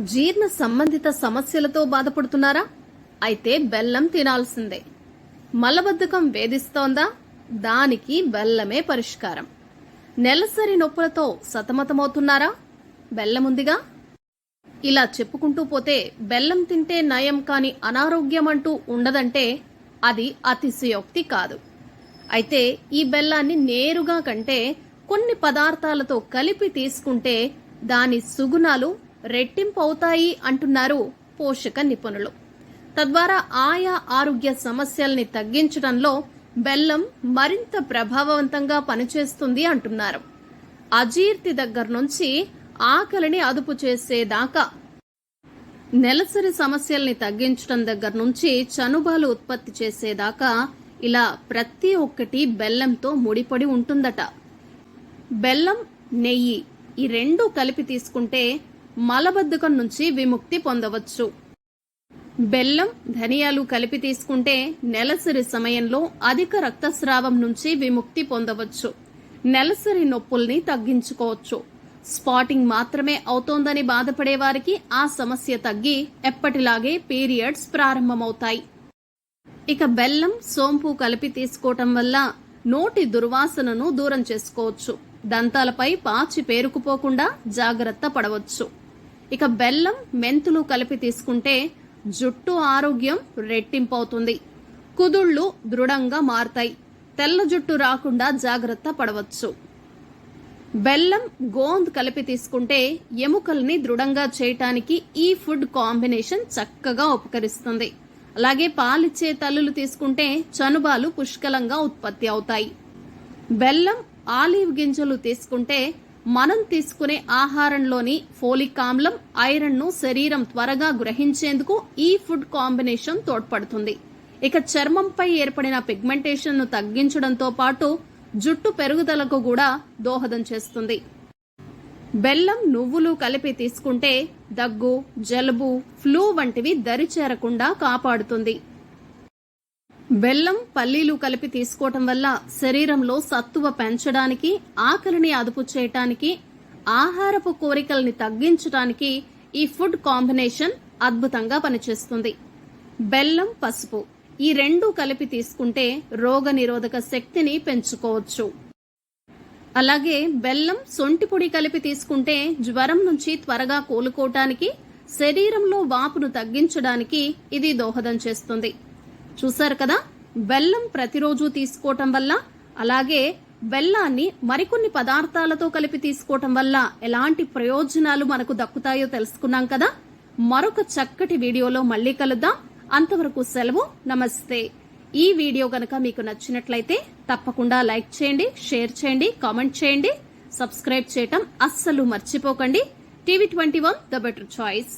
జీర్ణ సంబంధిత సమస్యలతో బాధపడుతున్నారా? అయితే బెల్లం తినాల్సిందే. మలబద్ధకం వేధిస్తోందా? దానికి బెల్లమే పరిష్కారం. నెలసరి నొప్పులతో సతమతమవుతున్నారా? బెల్లముందిగా? ఇలా చెప్పుకుంటూ పోతే బెల్లం తింటే నయం కాని అనారోగ్యం అంటూ ఉండదంటే అది అతిశయోక్తి కాదు. అయితే ఈ బెల్లాన్ని నేరుగా కంటే కొన్ని పదార్థాలతో కలిపి తీసుకుంటే దాని సుగుణాలు రెట్టింపు అవుతాయి అంటున్నారు పోషక నిపుణులు. తద్వారా ఆయా ఆరోగ్య సమస్యల్ని తగ్గించడంలో బెల్లం మరింత ప్రభావవంతంగా పనిచేస్తుంది అంటున్నారు. అజీర్తి దగ్గర నుంచి ఆకలిని అదుపు చేసేదాకా నెలసరి సమస్యల్ని తగ్గించడం దగ్గర నుంచి చనుబాలు ఉత్పత్తి చేసేదాకా ఇలా ప్రతి ఒక్కటి బెల్లంతో ముడిపడి ఉంటుందట. బెల్లం నెయ్యి ఈ రెండు కలిపి తీసుకుంటే మలబద్ధకం నుంచి విముక్తి పొందవచ్చు. బెల్లం ధనియాలు కలిపి తీసుకుంటే నెలసరి సమయంలో అధిక రక్తస్రావం నుంచి విముక్తి పొందవచ్చు. నెలసరి నొప్పుల్ని తగ్గించుకోవచ్చు. స్పాటింగ్ మాత్రమే అవుతోందని బాధపడే వారికి ఆ సమస్య తగ్గి ఎప్పటిలాగే పీరియడ్స్ ప్రారంభమవుతాయి. ఇక బెల్లం సోంపు కలిపి తీసుకోవటం వల్ల నోటి దుర్వాసనను దూరం చేసుకోవచ్చు. దంతాలపై పాచి పేరుకుపోకుండా జాగ్రత్త పడవచ్చు. ఇక బెల్లం మెంతులు కలిపి తీసుకుంటే జుట్టు ఆరోగ్యం రెట్టింపవుతుంది. కుదుళ్ళు దృఢంగా మారతాయి. తెల్ల జుట్టు రాకుండా జాగ్రత్త పడవచ్చు. బెల్లం గోంద్ కలిపి తీసుకుంటే ఎముకల్ని దృఢంగా చేయటానికి ఈ ఫుడ్ కాంబినేషన్ చక్కగా ఉపకరిస్తుంది. అలాగే పాలిచ్చే తల్లులు తీసుకుంటే చనుబాలు పుష్కలంగా ఉత్పత్తి అవుతాయి. బెల్లం ఆలివ్ గింజలు తీసుకుంటే మనం తీసుకునే ఆహారంలోని ఫోలిక్ ఆమ్లం ఐరన్ను శరీరం త్వరగా గ్రహించేందుకు ఈ ఫుడ్ కాంబినేషన్ తోడ్పడుతుంది. ఇక చర్మంపై ఏర్పడిన పిగ్మెంటేషన్ను తగ్గించడంతో పాటు జుట్టు పెరుగుదలకు కూడా దోహదం చేస్తుంది. బెల్లం నువ్వులు కలిపి తీసుకుంటే దగ్గు జలుబు ఫ్లూ వంటివి దరిచేరకుండా కాపాడుతుంది. బెల్లం పల్లీలు కలిపి తీసుకోవటం వల్ల శరీరంలో సత్తువ పెంచడానికి ఆకలిని అదుపు చేయటానికి ఆహారపు కోరికల్ని తగ్గించడానికి ఈ ఫుడ్ కాంబినేషన్ అద్భుతంగా పనిచేస్తుంది. బెల్లం పసుపు ఈ రెండు కలిపి తీసుకుంటే రోగ నిరోధక శక్తిని పెంచుకోవచ్చు. అలాగే బెల్లం సొంటి పొడి కలిపి తీసుకుంటే జ్వరం నుంచి త్వరగా కోలుకోవటానికి శరీరంలో వాపును తగ్గించడానికి ఇది దోహదం చేస్తుంది. చూశారు కదా? బెల్లం ప్రతిరోజు తీసుకోవటం వల్ల అలాగే బెల్లాన్ని మరికొన్ని పదార్థాలతో కలిపి తీసుకోవటం వల్ల ఎలాంటి ప్రయోజనాలు మనకు దక్కుతాయో తెలుసుకున్నాం కదా? మరొక చక్కటి వీడియోలో మళ్ళీ కలుద్దాం. అంతవరకు సెలవు నమస్తే. ఈ వీడియో గనక మీకు నచ్చినట్లయితే తప్పకుండా లైక్ చేయండి షేర్ చేయండి కామెంట్ చేయండి. సబ్స్క్రైబ్ చేయటం అస్సలు మర్చిపోకండి. TV twenty one the better choice.